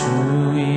주인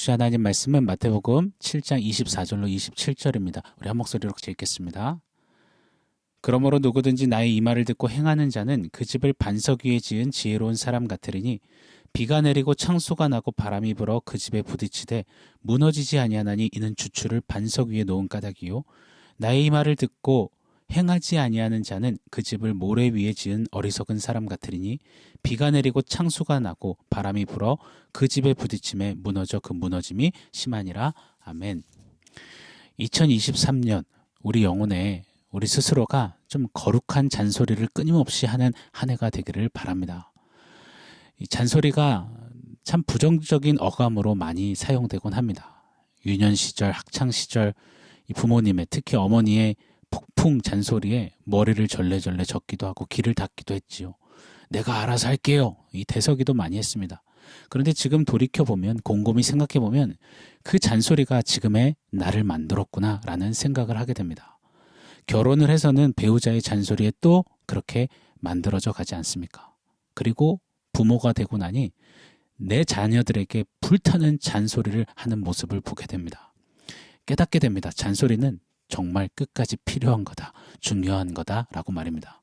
주신 하나님 말씀은 마태복음 7장 24절로 27절입니다. 우리 한 목소리로 같이 읽겠습니다. 그러므로 누구든지 나의 이 말을 듣고 행하는 자는 그 집을 반석 위에 지은 지혜로운 사람 같으리니 비가 내리고 창수가 나고 바람이 불어 그 집에 부딪히되 무너지지 아니하나니 이는 주추를 반석 위에 놓은 까닭이요 나의 이 말을 듣고 행하지 아니하는 자는 그 집을 모래 위에 지은 어리석은 사람 같으리니 비가 내리고 창수가 나고 바람이 불어 그 집에 부딪힘에 무너져 그 무너짐이 심하니라 아멘. 2023년 우리 영혼에 우리 스스로가 좀 거룩한 잔소리를 끊임없이 하는 한 해가 되기를 바랍니다. 이 잔소리가 참 부정적인 어감으로 많이 사용되곤 합니다. 유년 시절, 학창 시절 이 부모님의 특히 어머니의 폭풍 잔소리에 머리를 절레절레 젓기도 하고 귀를 닫기도 했지요. 내가 알아서 할게요. 이 대서기도 많이 했습니다. 그런데 지금 돌이켜보면 곰곰이 생각해보면 그 잔소리가 지금의 나를 만들었구나라는 생각을 하게 됩니다. 결혼을 해서는 배우자의 잔소리에 또 그렇게 만들어져 가지 않습니까? 그리고 부모가 되고 나니 내 자녀들에게 불타는 잔소리를 하는 모습을 보게 됩니다. 깨닫게 됩니다. 잔소리는 정말 끝까지 필요한 거다. 중요한 거다라고 말입니다.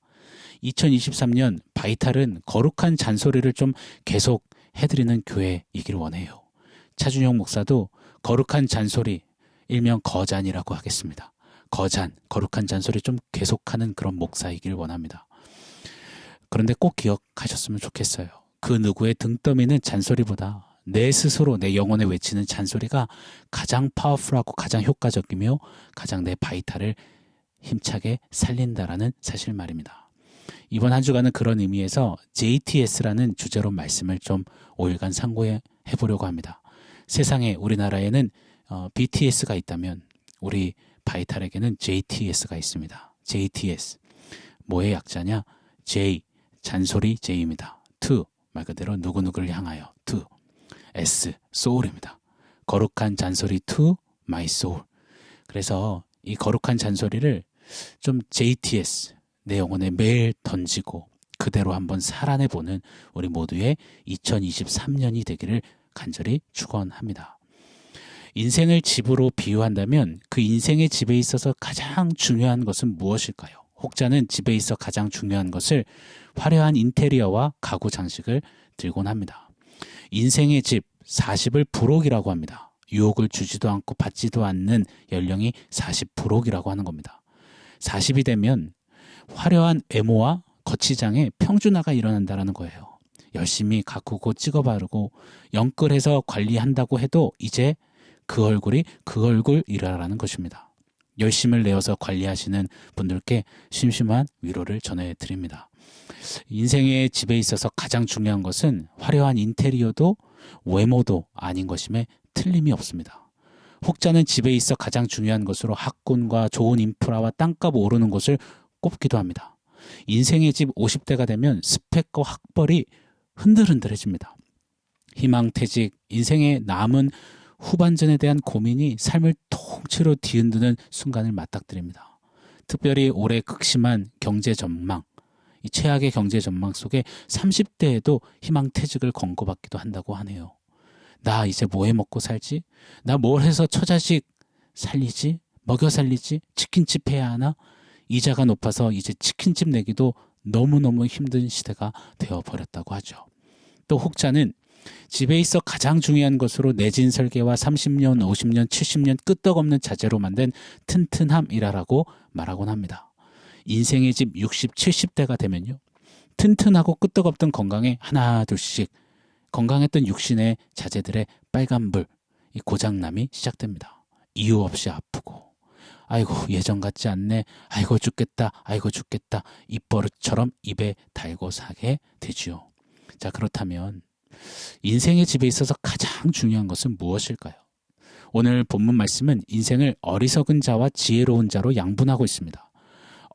2023년 바이탈은 거룩한 잔소리를 좀 계속 해드리는 교회이길 원해요. 차준용 목사도 거룩한 잔소리, 일명 거잔이라고 하겠습니다. 거잔, 거룩한 잔소리 좀 계속하는 그런 목사이길 원합니다. 그런데 꼭 기억하셨으면 좋겠어요. 그 누구의 등떠미는 잔소리보다 내 스스로 내 영혼에 외치는 잔소리가 가장 파워풀하고 가장 효과적이며 가장 내 바이탈을 힘차게 살린다라는 사실 말입니다. 이번 한 주간은 그런 의미에서 JTS라는 주제로 말씀을 좀 5일간 상고해 보려고 합니다. 세상에 우리나라에는 어, BTS가 있다면 우리 바이탈에게는 JTS가 있습니다. JTS 뭐의 약자냐? J 잔소리 J입니다. to 말 그대로 누구누구를 향하여 to S soul입니다. 거룩한 잔소리 to my soul. 그래서 이 거룩한 잔소리를 좀 JTS 내 영혼에 매일 던지고 그대로 한번 살아내 보는 우리 모두의 2023년이 되기를 간절히 축원합니다. 인생을 집으로 비유한다면 그 인생의 집에 있어서 가장 중요한 것은 무엇일까요? 혹자는 집에 있어 가장 중요한 것을 화려한 인테리어와 가구 장식을 들곤 합니다. 인생의 집 40을 부록이라고 합니다. 유혹을 주지도 않고 받지도 않는 연령이 40부록이라고 하는 겁니다. 40이 되면 화려한 외모와 거치장에 평준화가 일어난다는 거예요. 열심히 가꾸고 찍어 바르고 영끌해서 관리한다고 해도 이제 그 얼굴이 그 얼굴이라라는 것입니다. 열심을 내어서 관리하시는 분들께 심심한 위로를 전해 드립니다. 인생의 집에 있어서 가장 중요한 것은 화려한 인테리어도 외모도 아닌 것임에 틀림이 없습니다. 혹자는 집에 있어 가장 중요한 것으로 학군과 좋은 인프라와 땅값 오르는 것을 꼽기도 합니다. 인생의 집 50대가 되면 스펙과 학벌이 흔들흔들해집니다. 희망 퇴직, 인생의 남은 후반전에 대한 고민이 삶을 통째로 뒤흔드는 순간을 맞닥뜨립니다. 특별히 올해 극심한 경제 전망, 이 최악의 경제 전망 속에 30대에도 희망퇴직을 권고받기도 한다고 하네요. 나 이제 뭐 해 먹고 살지? 나 뭘 해서 처자식 살리지? 먹여 살리지? 치킨집 해야 하나? 이자가 높아서 이제 치킨집 내기도 너무너무 힘든 시대가 되어버렸다고 하죠. 또 혹자는 집에 있어 가장 중요한 것으로 내진 설계와 30년, 50년, 70년 끄떡없는 자재로 만든 튼튼함이라라고 말하곤 합니다. 인생의 집 60, 70대가 되면요. 튼튼하고 끄떡없던 건강에 하나, 둘씩 건강했던 육신의 자재들의 빨간불, 이 고장남이 시작됩니다. 이유 없이 아프고, 아이고, 예전 같지 않네. 아이고, 죽겠다. 아이고, 죽겠다. 입버릇처럼 입에 달고 사게 되지요. 자, 그렇다면, 인생의 집에 있어서 가장 중요한 것은 무엇일까요? 오늘 본문 말씀은 인생을 어리석은 자와 지혜로운 자로 양분하고 있습니다.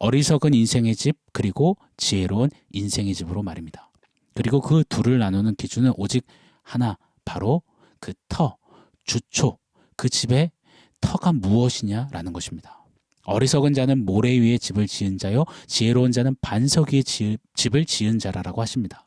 어리석은 인생의 집, 그리고 지혜로운 인생의 집으로 말입니다. 그리고 그 둘을 나누는 기준은 오직 하나, 바로 그 터, 주초, 그 집의 터가 무엇이냐라는 것입니다. 어리석은 자는 모래 위에 집을 지은 자요, 지혜로운 자는 반석 위에 집을 지은 자라라고 하십니다.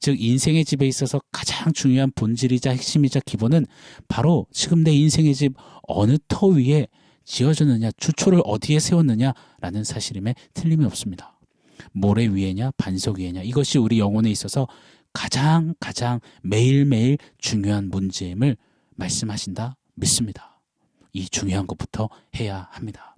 즉 인생의 집에 있어서 가장 중요한 본질이자 핵심이자 기본은 바로 지금 내 인생의 집 어느 터 위에 지어졌느냐, 주초를 어디에 세웠느냐라는 사실임에 틀림이 없습니다. 모래 위에냐, 반석 위에냐 이것이 우리 영혼에 있어서 가장 가장 매일매일 중요한 문제임을 말씀하신다 믿습니다. 이 중요한 것부터 해야 합니다.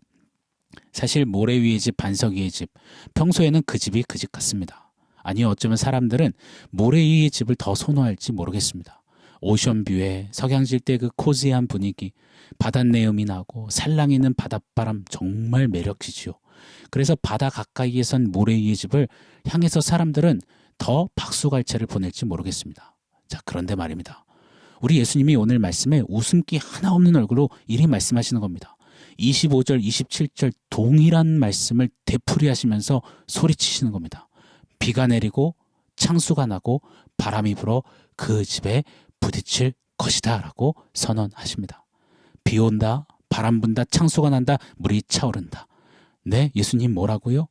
사실 모래 위의 집, 반석 위의 집, 평소에는 그 집이 그 집 같습니다. 아니 어쩌면 사람들은 모래 위의 집을 더 선호할지 모르겠습니다. 오션뷰에 석양질 때 그 코지한 분위기, 바닷내음이 나고 살랑 있는 바닷바람 정말 매력지지요. 그래서 바다 가까이에 선 모래 위의 집을 향해서 사람들은 더 박수갈채를 보낼지 모르겠습니다. 자, 그런데 말입니다. 우리 예수님이 오늘 말씀에 웃음기 하나 없는 얼굴로 이리 말씀하시는 겁니다. 25절, 27절 동일한 말씀을 되풀이하시면서 소리치시는 겁니다. 비가 내리고 창수가 나고 바람이 불어 그 집에 부딪힐 것이다 라고 선언하십니다. 비 온다, 바람 분다, 창수가 난다, 물이 차오른다. 네, 예수님 뭐라고요?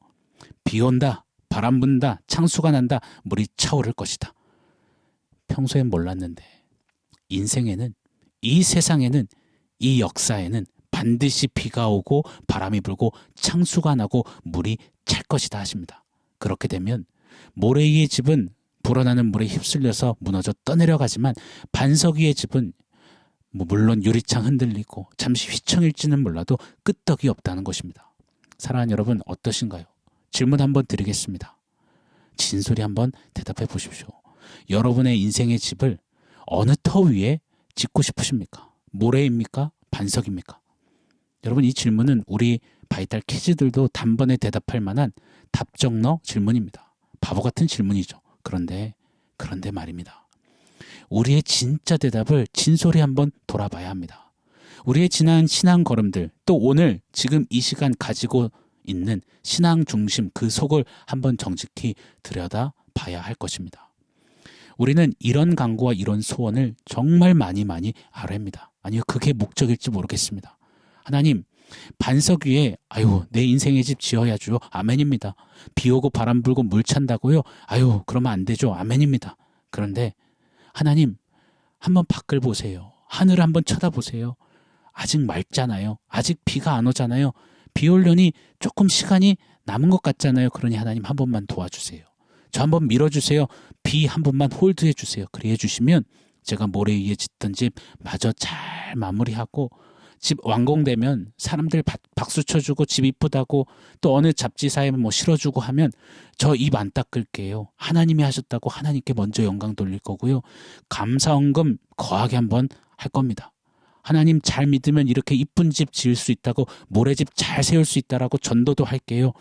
비 온다, 바람 분다, 창수가 난다, 물이 차오를 것이다. 평소엔 몰랐는데 인생에는 이 세상에는 이 역사에는 반드시 비가 오고 바람이 불고 창수가 나고 물이 찰 것이다 하십니다. 그렇게 되면 모래 위의 집은 불어나는 물에 휩쓸려서 무너져 떠내려가지만 반석 위의 집은 뭐 물론 유리창 흔들리고 잠시 휘청일지는 몰라도 끄떡이 없다는 것입니다. 사랑하는 여러분 어떠신가요? 질문 한번 드리겠습니다. 진솔히 한번 대답해 보십시오. 여러분의 인생의 집을 어느 터 위에 짓고 싶으십니까? 모래입니까? 반석입니까? 여러분 이 질문은 우리 바이탈 키즈들도 단번에 대답할 만한 답정너 질문입니다. 바보 같은 질문이죠. 그런데, 그런데 말입니다. 우리의 진짜 대답을 진솔히 한번 돌아봐야 합니다. 우리의 지난 신앙 걸음들, 또 오늘 지금 이 시간 가지고 있는 신앙 중심 그 속을 한번 정직히 들여다 봐야 할 것입니다. 우리는 이런 강구와 이런 소원을 정말 많이 많이 아뢰입니다. 아니요, 그게 목적일지 모르겠습니다. 하나님, 반석 위에 아유 내 인생의 집 지어야죠. 아멘입니다. 비 오고 바람 불고 물 찬다고요? 아유 그러면 안 되죠. 아멘입니다. 그런데 하나님 한번 밖을 보세요. 하늘을 한번 쳐다보세요. 아직 맑잖아요. 아직 비가 안 오잖아요. 비 올려니 조금 시간이 남은 것 같잖아요. 그러니 하나님 한 번만 도와주세요. 저 한번 밀어주세요. 비 한 번만 홀드해 주세요. 그래 해주시면 제가 모래 위에 짓던 집 마저 잘 마무리하고 집 완공되면 사람들 박수 쳐주고 집 이쁘다고 또 어느 잡지사에 뭐 실어주고 하면 저 입 안 닦을게요. 하나님이 하셨다고 하나님께 먼저 영광 돌릴 거고요. 감사원금 거하게 한번 할 겁니다. 하나님 잘 믿으면 이렇게 이쁜 집 지을 수 있다고 모래집 잘 세울 수 있다라고 전도도 할게요.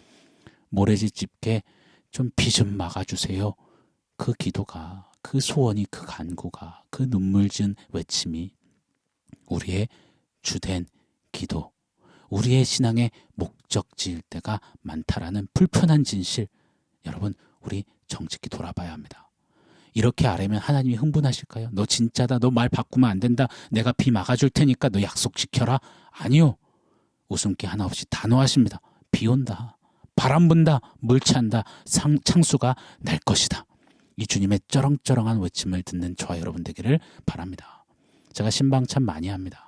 모래집 집게 좀 비 좀 막아주세요. 그 기도가, 그 소원이, 그 간구가, 그 눈물 지은 외침이 우리의 주된 기도, 우리의 신앙의 목적지일 때가 많다라는 불편한 진실, 여러분, 우리 정직히 돌아봐야 합니다. 이렇게 아뢰면 하나님이 흥분하실까요? 너 진짜다. 너 말 바꾸면 안 된다. 내가 비 막아줄 테니까 너 약속 지켜라. 아니요. 웃음기 하나 없이 단호하십니다. 비 온다. 바람 분다. 물 찬다. 상, 창수가 날 것이다. 이 주님의 쩌렁쩌렁한 외침을 듣는 저와 여러분 되기를 바랍니다. 제가 신방 참 많이 합니다.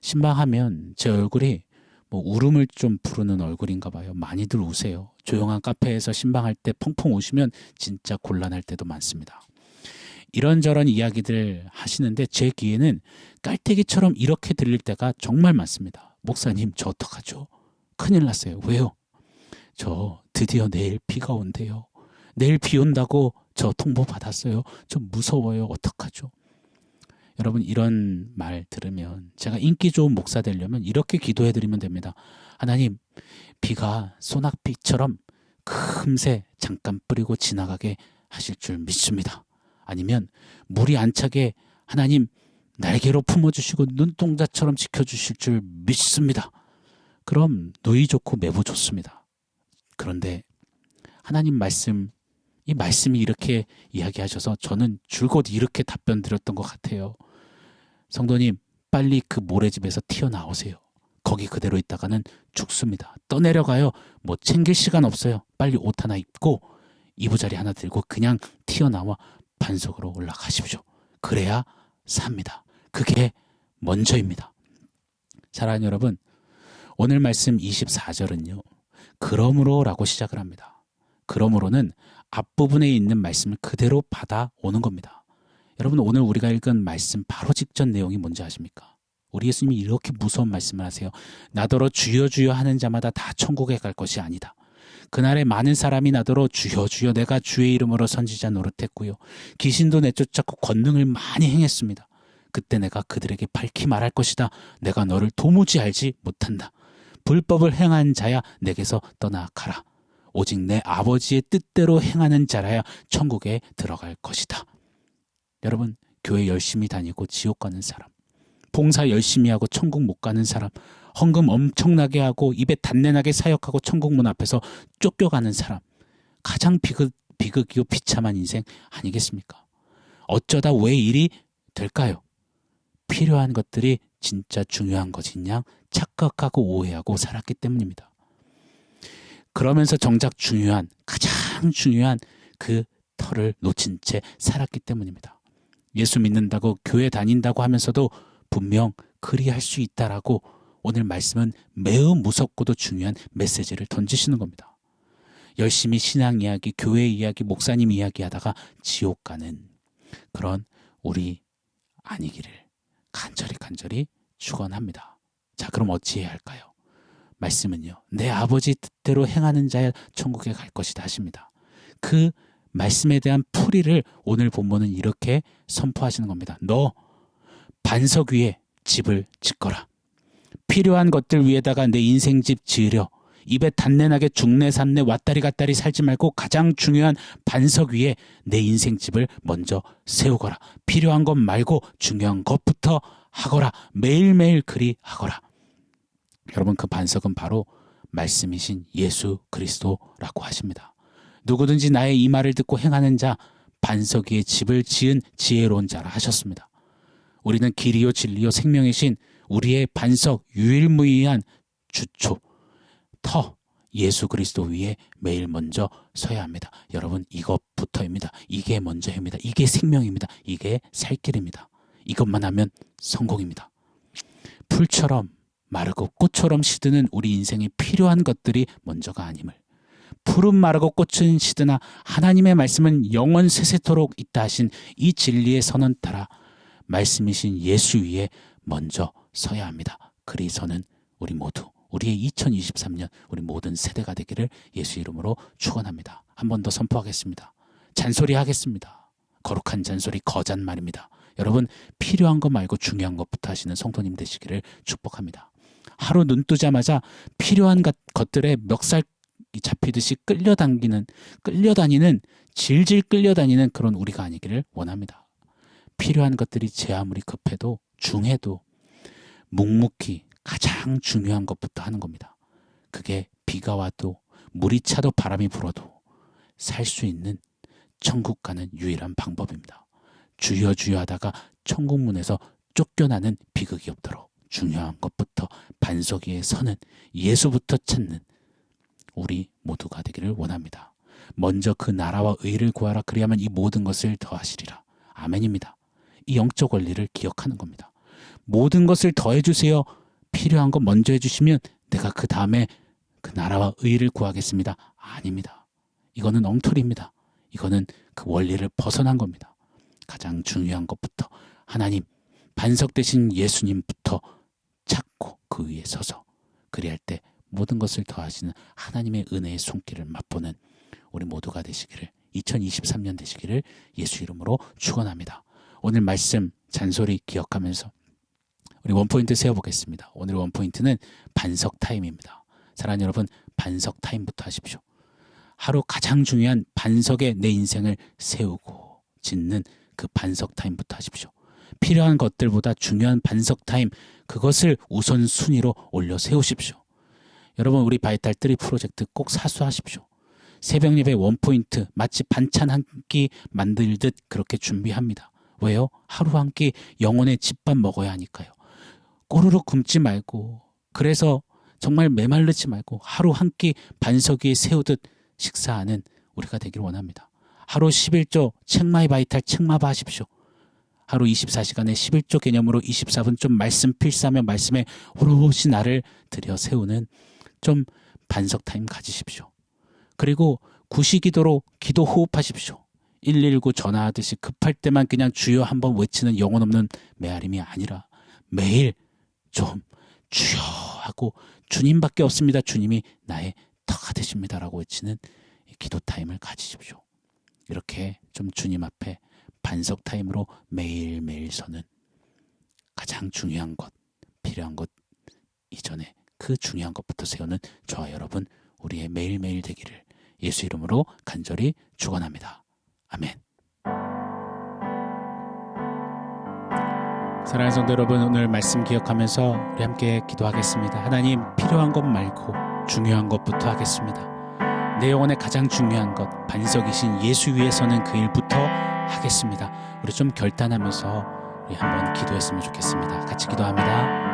신방하면 제 얼굴이 뭐 울음을 좀 부르는 얼굴인가 봐요. 많이들 우세요. 조용한 카페에서 신방할 때 펑펑 우시면 진짜 곤란할 때도 많습니다. 이런저런 이야기들 하시는데 제 귀에는 깔때기처럼 이렇게 들릴 때가 정말 많습니다. 목사님, 저 어떡하죠? 큰일 났어요. 왜요? 저 드디어 내일 비가 온대요. 내일 비 온다고 저 통보 받았어요. 좀 무서워요. 어떡하죠? 여러분 이런 말 들으면 제가 인기 좋은 목사 되려면 이렇게 기도해 드리면 됩니다. 하나님 비가 소낙비처럼 금세 잠깐 뿌리고 지나가게 하실 줄 믿습니다. 아니면 물이 안 차게 하나님 날개로 품어주시고 눈동자처럼 지켜주실 줄 믿습니다. 그럼 누이 좋고 매부 좋습니다. 그런데 하나님 말씀 이 말씀이 이렇게 이야기하셔서 저는 줄곧 이렇게 답변 드렸던 것 같아요. 성도님, 빨리 그 모래집에서 튀어나오세요. 거기 그대로 있다가는 죽습니다. 떠내려가요. 뭐 챙길 시간 없어요. 빨리 옷 하나 입고 이부자리 하나 들고 그냥 튀어나와 반석으로 올라가십시오. 그래야 삽니다. 그게 먼저입니다. 사랑하는 여러분, 오늘 말씀 24절은요. 그러므로라고 시작을 합니다. 그러므로는 앞부분에 있는 말씀을 그대로 받아오는 겁니다. 여러분 오늘 우리가 읽은 말씀 바로 직전 내용이 뭔지 아십니까? 우리 예수님이 이렇게 무서운 말씀을 하세요. 나더러 주여 주여 하는 자마다 다 천국에 갈 것이 아니다. 그날에 많은 사람이 나더러 주여 주여 내가 주의 이름으로 선지자 노릇했고요. 귀신도 내쫓았고 권능을 많이 행했습니다. 그때 내가 그들에게 밝히 말할 것이다. 내가 너를 도무지 알지 못한다. 불법을 행한 자야 내게서 떠나가라. 오직 내 아버지의 뜻대로 행하는 자라야 천국에 들어갈 것이다. 여러분, 교회 열심히 다니고 지옥 가는 사람, 봉사 열심히 하고 천국 못 가는 사람, 헌금 엄청나게 하고 입에 단내나게 사역하고 천국 문 앞에서 쫓겨가는 사람, 가장 비극, 비극이고 비참한 인생 아니겠습니까? 어쩌다 왜 일이 될까요? 필요한 것들이 진짜 중요한 것이냐 착각하고 오해하고 살았기 때문입니다. 그러면서 정작 중요한, 가장 중요한 그 털을 놓친 채 살았기 때문입니다. 예수 믿는다고 교회 다닌다고 하면서도 분명 그리할 수 있다라고 오늘 말씀은 매우 무섭고도 중요한 메시지를 던지시는 겁니다. 열심히 신앙 이야기, 교회 이야기, 목사님 이야기 하다가 지옥 가는 그런 우리 아니기를 간절히 간절히 축원합니다. 자, 그럼 어찌해야 할까요? 말씀은요. 내 아버지 뜻대로 행하는 자야 천국에 갈 것이다 하십니다. 그 말씀에 대한 풀이를 오늘 본문은 이렇게 선포하시는 겁니다. 너 반석 위에 집을 짓거라. 필요한 것들 위에다가 내 인생 집 지으려. 입에 단내나게 중내 산내 왔다리 갔다리 살지 말고 가장 중요한 반석 위에 내 인생 집을 먼저 세우거라. 필요한 것 말고 중요한 것부터 하거라. 매일매일 그리 하거라. 여러분 그 반석은 바로 말씀이신 예수 그리스도라고 하십니다. 누구든지 나의 이 말을 듣고 행하는 자 반석 위에 집을 지은 지혜로운 자라 하셨습니다. 우리는 길이요 진리요 생명이신 우리의 반석 유일무이한 주초 터 예수 그리스도 위에 매일 먼저 서야 합니다. 여러분 이것부터입니다. 이게 먼저입니다. 이게 생명입니다. 이게 살 길입니다. 이것만 하면 성공입니다. 풀처럼 마르고 꽃처럼 시드는 우리 인생에 필요한 것들이 먼저가 아님을 푸른 마르고 꽃은 시드나 하나님의 말씀은 영원 세세토록 있다 하신 이 진리의 선언 따라 말씀이신 예수 위에 먼저 서야 합니다. 그리서는 우리 모두 우리의 2023년 우리 모든 세대가 되기를 예수 이름으로 축원합니다. 한 번 더 선포하겠습니다. 잔소리 하겠습니다. 거룩한 잔소리 거잔 말입니다. 여러분 필요한 것 말고 중요한 것부터 하시는 성도님 되시기를 축복합니다. 하루 눈 뜨자마자 필요한 것- 것들에 멱살 잡히듯이 끌려당기는 끌려다니는 질질 끌려다니는 그런 우리가 아니기를 원합니다. 필요한 것들이 제 아무리 급해도 중해도 묵묵히 가장 중요한 것부터 하는 겁니다. 그게 비가 와도 물이 차도 바람이 불어도 살 수 있는 천국 가는 유일한 방법입니다. 주여 주여 하다가 천국 문에서 쫓겨나는 비극이 없도록 중요한 것부터 반석 위에 서는 예수부터 찾는 우리 모두가 되기를 원합니다. 먼저 그 나라와 의를 구하라 그리하면 이 모든 것을 더하시리라. 아멘입니다. 이 영적 원리를 기억하는 겁니다. 모든 것을 더해 주세요. 필요한 것 먼저 해 주시면 내가 그 다음에 그 나라와 의를 구하겠습니다. 아닙니다. 이거는 엉터리입니다. 이거는 그 원리를 벗어난 겁니다. 가장 중요한 것부터 하나님 반석 대신 예수님부터 찾고 그 위에 서서 그리할 때 모든 것을 더하시는 하나님의 은혜의 손길을 맛보는 우리 모두가 되시기를 2023년 되시기를 예수 이름으로 축원합니다. 오늘 말씀 잔소리 기억하면서 우리 원포인트 세워보겠습니다. 오늘 원포인트는 반석 타임입니다. 사랑하는 여러분 반석 타임부터 하십시오. 하루 가장 중요한 반석에 내 인생을 세우고 짓는 그 반석 타임부터 하십시오. 필요한 것들보다 중요한 반석 타임 그것을 우선 순위로 올려 세우십시오. 여러분 우리 바이탈 3 프로젝트 꼭 사수하십시오. 새벽 예배 원포인트 마치 반찬 한 끼 만들듯 그렇게 준비합니다. 왜요? 하루 한 끼 영혼의 집밥 먹어야 하니까요. 꼬르륵 굶지 말고 그래서 정말 메말르지 말고 하루 한 끼 반석 위에 세우듯 식사하는 우리가 되길 원합니다. 하루 11조 책마이 바이탈 책마바 하십시오. 하루 24시간에 11조 개념으로 24분 좀 말씀 필사하며 말씀에 오롯이 나를 들여 세우는 좀 반석 타임 가지십시오. 그리고 구시기도로 기도 호흡하십시오. 119 전화하듯이 급할 때만 그냥 주여 한번 외치는 영혼 없는 메아림이 아니라 매일 좀 주여 하고 주님밖에 없습니다. 주님이 나의 터가 되십니다라고 외치는 이 기도 타임을 가지십시오. 이렇게 좀 주님 앞에 반석 타임으로 매일매일 서는 가장 중요한 것, 필요한 것 이전에 그 중요한 것부터 세우는 저와 여러분 우리의 매일매일 되기를 예수 이름으로 간절히 축원합니다. 아멘. 사랑하는 성도 여러분 오늘 말씀 기억하면서 우리 함께 기도하겠습니다. 하나님 필요한 것 말고 중요한 것부터 하겠습니다. 내 영혼의 가장 중요한 것 반석이신 예수 위에서는 그 일부터 하겠습니다. 우리 좀 결단하면서 우리 한번 기도했으면 좋겠습니다. 같이 기도합니다.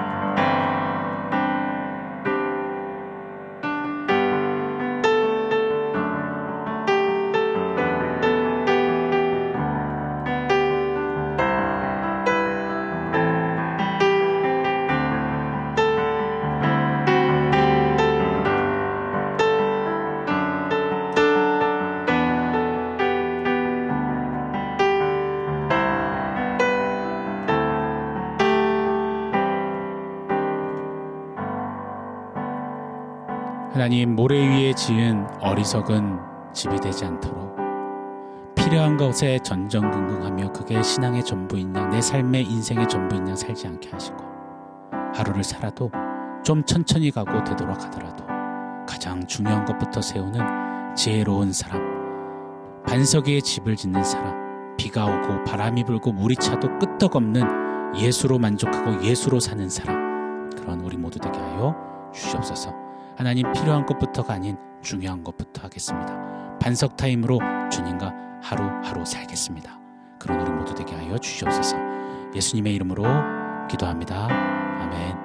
하나님 모래 위에 지은 어리석은 집이 되지 않도록 필요한 것에 전전긍긍하며 그게 신앙의 전부인 양내 삶의 인생의 전부인 양 살지 않게 하시고 하루를 살아도 좀 천천히 가고 되돌아 가더라도 가장 중요한 것부터 세우는 지혜로운 사람 반석 위에 집을 짓는 사람 비가 오고 바람이 불고 물이 차도 끄떡없는 예수로 만족하고 예수로 사는 사람 그런 우리 모두 되게 하여 주시옵소서 하나님 필요한 것부터가 아닌 중요한 것부터 하겠습니다. 반석 타임으로 주님과 하루하루 살겠습니다. 그런 우리 모두 되게 하여 주시옵소서. 예수님의 이름으로 기도합니다. 아멘.